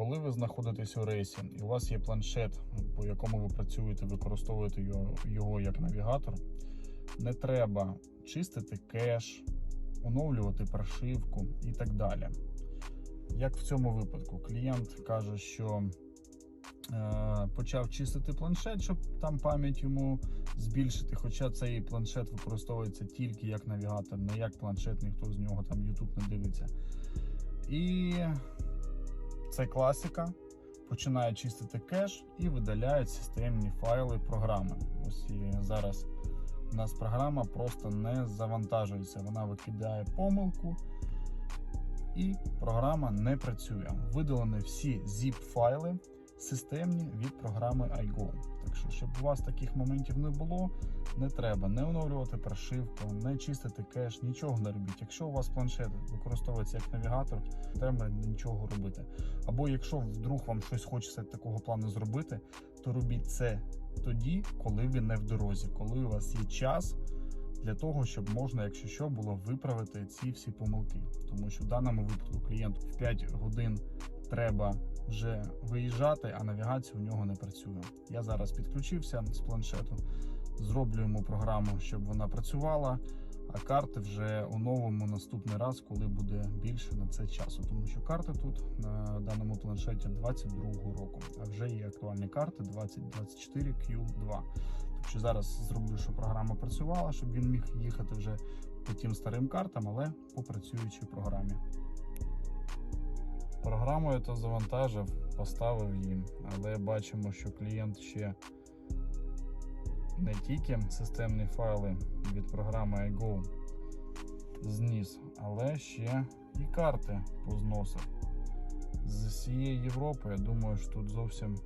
Коли ви знаходитесь у рейсі і у вас є планшет, по якому ви працюєте, використовуєте його, його як навігатор, не треба чистити кеш, оновлювати прошивку і так далі. Як в цьому випадку, клієнт каже, що е, почав чистити планшет, щоб там пам'ять йому збільшити. Хоча цей планшет використовується тільки як навігатор, не як планшет, ніхто з нього там YouTube не дивиться. І це класика. Починає чистити кеш і видаляє системні файли програми. Ось і зараз у нас програма просто не завантажується. Вона викидає помилку, і програма не працює. Видалені всі zip-файли системні від програми iGo. Так що, щоб у вас таких моментів не було, не треба не оновлювати прошивку, не чистити кеш, нічого не робіть. Якщо у вас планшет використовується як навігатор, треба нічого робити. Або якщо вдруг вам щось хочеться такого плану зробити, то робіть це тоді, коли ви не в дорозі, коли у вас є час для того, щоб можна, якщо що, було виправити ці всі помилки. Тому що в даному випадку клієнту в 5 годин треба вже виїжджати, а навігація у нього не працює. Я зараз підключився з планшету, зроблю йому програму, щоб вона працювала. А карти вже у новому наступний раз, коли буде більше на це часу. Тому що карти тут на даному планшеті 22-го року, а вже є актуальні карти 2024 Q2. Так що зараз зроблю, щоб програма працювала, щоб він міг їхати вже по тим старим картам, але по працюючій програмі. Програму я то завантажив, поставив їм, але бачимо, що клієнт ще не тільки системні файли від програми iGo зніс, але ще і карти позносив. З всієї Європи, я думаю, що тут зовсім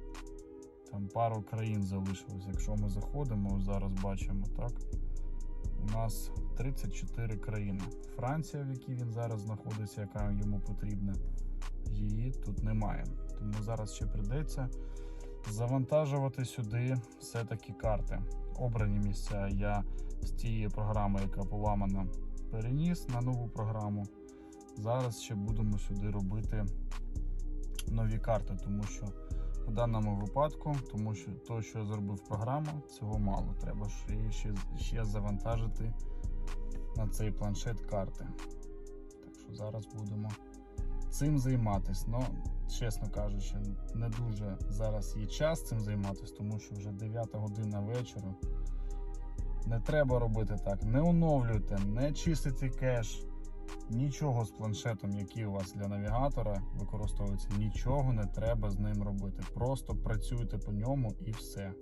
там пару країн залишилось. Якщо ми заходимо, зараз бачимо, так? У нас 34 країни. Франція, в якій він зараз знаходиться, яка йому потрібна, її тут немає. Тому зараз ще прийдеться завантажувати сюди все-таки карти. Обрані місця я з тієї програми, яка поламана, переніс на нову програму. Зараз ще будемо сюди робити нові карти, тому що в даному випадку, тому що то, що я зробив програму, цього мало. Треба ще, ще, ще завантажити на цей планшет карти. Так що зараз будемо цим займатися. Ну, чесно кажучи, не дуже зараз є час цим займатися, тому що вже 9 година вечора. Не треба робити так. Не оновлюйте, не чистите кеш. Нічого з планшетом, який у вас для навігатора використовується, нічого не треба з ним робити. Просто працюйте по ньому і все.